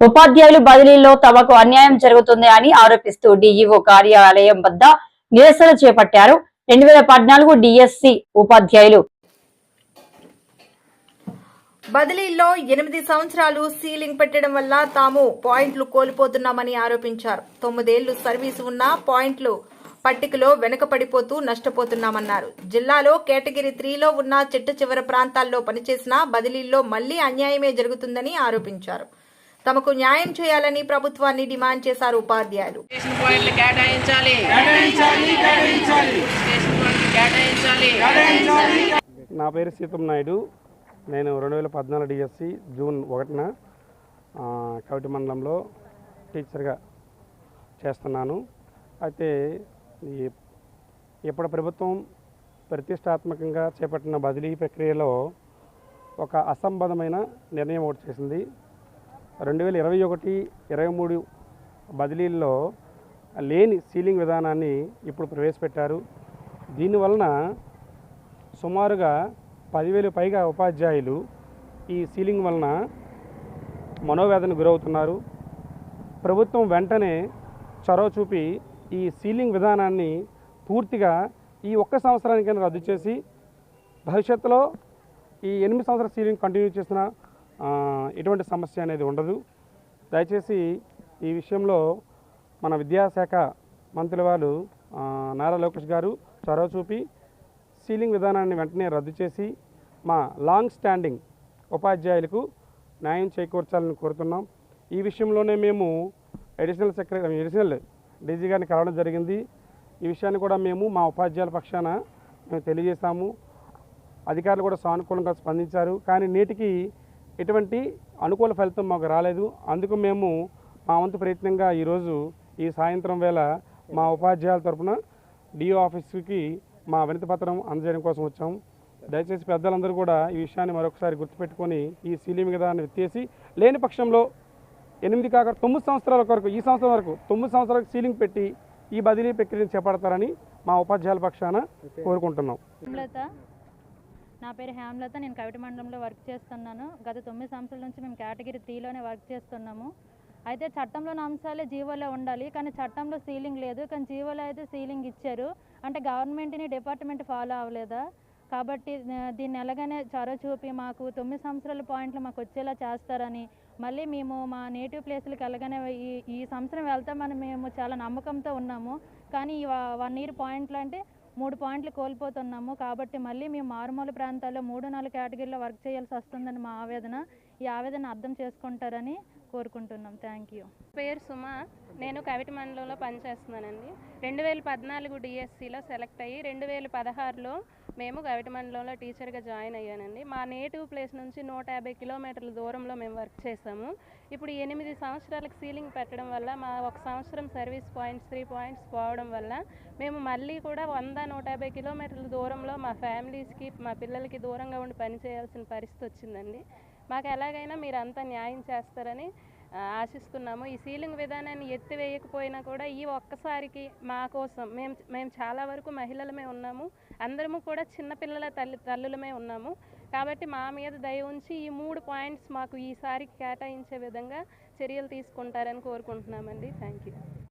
ఉపాధ్యాయులు బదిలీలో తమకు అన్యాయం జరుగుతుంది అని ఆరోపిస్తూ డిఈఓ కార్యాలయం వద్ద నిరసన చేపట్టారు. రెండు వేల పద్నాలుగు డిఎస్సి ఉపాధ్యాయులు. బదిలీల్లో ఎనిమిది సంవత్సరాలు సీలింగ్ పెట్టడం వల్ల తాము పాయింట్లు కోల్పోతున్నామని ఆరోపించారు. తొమ్మిదేళ్ళు సర్వీసు ఉన్న పాయింట్లు పట్టికలో వెనుకపడిపోతూ నష్టపోతున్నామన్నారు. జిల్లాలో కేటగిరీ త్రీలో ఉన్న చిట్ట చివరి ప్రాంతాల్లో పనిచేసిన బదిలీల్లో మళ్ళీ అన్యాయమే జరుగుతుందని ఆరోపించారు. తమకు న్యాయం చేయాలని ప్రభుత్వాన్ని డిమాండ్ చేశారు ఉపాధ్యాయులు. నా పేరు సీతం నాయుడు. నేను రెండు వేల పద్నాలుగు డిఎస్సి జూన్ ఒకటిన ఆ, కవిటి మండలంలో టీచర్గా చేస్తున్నాను. అయితే ఈ ఇప్పుడు ప్రభుత్వం ప్రతిష్టాత్మకంగా చేపట్టిన బదిలీ ప్రక్రియలో ఒక అసంబద్ధమైన నిర్ణయం ఒకటి చేసింది. రెండు వేల ఇరవై ఒకటి ఇరవై మూడు బదిలీల్లో లేని సీలింగ్ విధానాన్ని ఇప్పుడు ప్రవేశపెట్టారు. దీనివలన సుమారుగా పదివేలు పైగా ఉపాధ్యాయులు ఈ సీలింగ్ వలన మనోవేదన గురవుతున్నారు. ప్రభుత్వం వెంటనే చొరవ చూపి ఈ సీలింగ్ విధానాన్ని పూర్తిగా ఈ ఒక్క సంవత్సరానికైనా రద్దు చేసి భవిష్యత్తులో ఈ ఎనిమిది సంవత్సరాల సీలింగ్ కంటిన్యూ చేసిన ఎటువంటి సమస్య అనేది ఉండదు. దయచేసి ఈ విషయంలో మన విద్యాశాఖ మంత్రి వారు నారా లోకేష్ గారు చొరవ చూపి సీలింగ్ విధానాన్ని వెంటనే రద్దు చేసి మా లాంగ్ స్టాండింగ్ ఉపాధ్యాయులకు న్యాయం చేకూర్చాలని కోరుతున్నాం. ఈ విషయంలోనే మేము అడిషనల్ సెక్రటరీ అడిషనల్ డీజీ గారిని కలవడం జరిగింది. ఈ విషయాన్ని కూడా మేము మా ఉపాధ్యాయుల పక్షాన మేము తెలియజేశాము. అధికారులు కూడా సానుకూలంగా స్పందించారు. కానీ నేటికి ఎటువంటి అనుకూల ఫలితం మాకు రాలేదు. అందుకు మేము మా వంతు ప్రయత్నంగా ఈరోజు ఈ సాయంత్రం వేళ మా ఉపాధ్యాయుల తరపున డిఓ ఆఫీస్కి మా వినతి పత్రం అందజేయడం కోసం వచ్చాం. దయచేసి పెద్దలందరూ కూడా ఈ విషయాన్ని మరొకసారి గుర్తుపెట్టుకొని ఈ సీలింగ్ విధానాన్ని ఎత్తేసి లేని పక్షంలో ఎనిమిది కాక తొమ్మిది సంవత్సరాల వరకు ఈ సంవత్సరం వరకు తొమ్మిది సంవత్సరాలకు సీలింగ్ పెట్టి ఈ బదిలీ ప్రక్రియను చేపడతారని మా ఉపాధ్యాయుల పక్షాన కోరుకుంటున్నాం. నా పేరు హేమలత నేను కవిటి మండలంలో వర్క్ చేస్తున్నాను. గత తొమ్మిది సంవత్సరాల నుంచి మేము కేటగిరీ త్రీలోనే వర్క్ చేస్తున్నాము. అయితే చట్టంలోని అంశాలే జీవోలో ఉండాలి కానీ చట్టంలో సీలింగ్ లేదు. కానీ జీవోలో అయితే సీలింగ్ ఇచ్చారు. అంటే గవర్నమెంట్ని డిపార్ట్మెంట్ ఫాలో అవ్వలేదా? కాబట్టి దీన్ని ఎలాగనే చొరవ చూపి మాకు తొమ్మిది సంవత్సరాల పాయింట్లు మాకు వచ్చేలా చేస్తారని మళ్ళీ మేము మా నేటివ్ ప్లేస్లకి వెళ్ళగానే ఈ ఈ సంవత్సరం వెళ్తామని మేము చాలా నమ్మకంతో ఉన్నాము. కానీ ఈ వన్ ఇయర్ పాయింట్లు అంటే మూడు పాయింట్లు కోల్పోతున్నాము. కాబట్టి మళ్ళీ మేము మారుమూల ప్రాంతాల్లో మూడు నాలుగు కేటగిరీలో వర్క్ చేయాల్సి వస్తుందని మా ఆవేదన. ఈ ఆవేదన అర్థం చేసుకుంటారని కోరుకుంటున్నాం. థ్యాంక్ యూ పేరు సుమ. నేను కవిటి మండలంలో పనిచేస్తున్నానండి. రెండు వేల పద్నాలుగు డిఎస్సిలో సెలెక్ట్ అయ్యి రెండు వేల పదహారులో మేము కవిటి మండలంలో టీచర్గా జాయిన్ అయ్యానండి. మా నేటివ్ ప్లేస్ నుంచి నూట యాభై కిలోమీటర్ల దూరంలో మేము వర్క్ చేసాము ఇప్పుడు ఎనిమిది సంవత్సరాలకు సీలింగ్ పెట్టడం వల్ల మా ఒక సంవత్సరం సర్వీస్ పాయింట్స్ త్రీ పాయింట్స్ పోవడం వల్ల మేము మళ్ళీ కూడా వంద నూట యాభై కిలోమీటర్ల దూరంలో మా ఫ్యామిలీస్కి మా పిల్లలకి దూరంగా ఉండి పని చేయాల్సిన పరిస్థితి వచ్చిందండి. మాకు ఎలాగైనా మీరు అంతా న్యాయం చేస్తారని ఆశిస్తున్నాము. ఈ సీలింగ్ విధానాన్ని ఎత్తివేయకపోయినా కూడా ఈ ఒక్కసారికి మా కోసం మేము మేము చాలా వరకు మహిళలమే ఉన్నాము. అందరము కూడా చిన్నపిల్లల తల్లి తల్లులమే ఉన్నాము. కాబట్టి మా మీద దయ ఉంచి ఈ మూడు పాయింట్స్ మాకు ఈసారికి కేటాయించే విధంగా చర్యలు తీసుకుంటారని కోరుకుంటున్నామండి. Thank you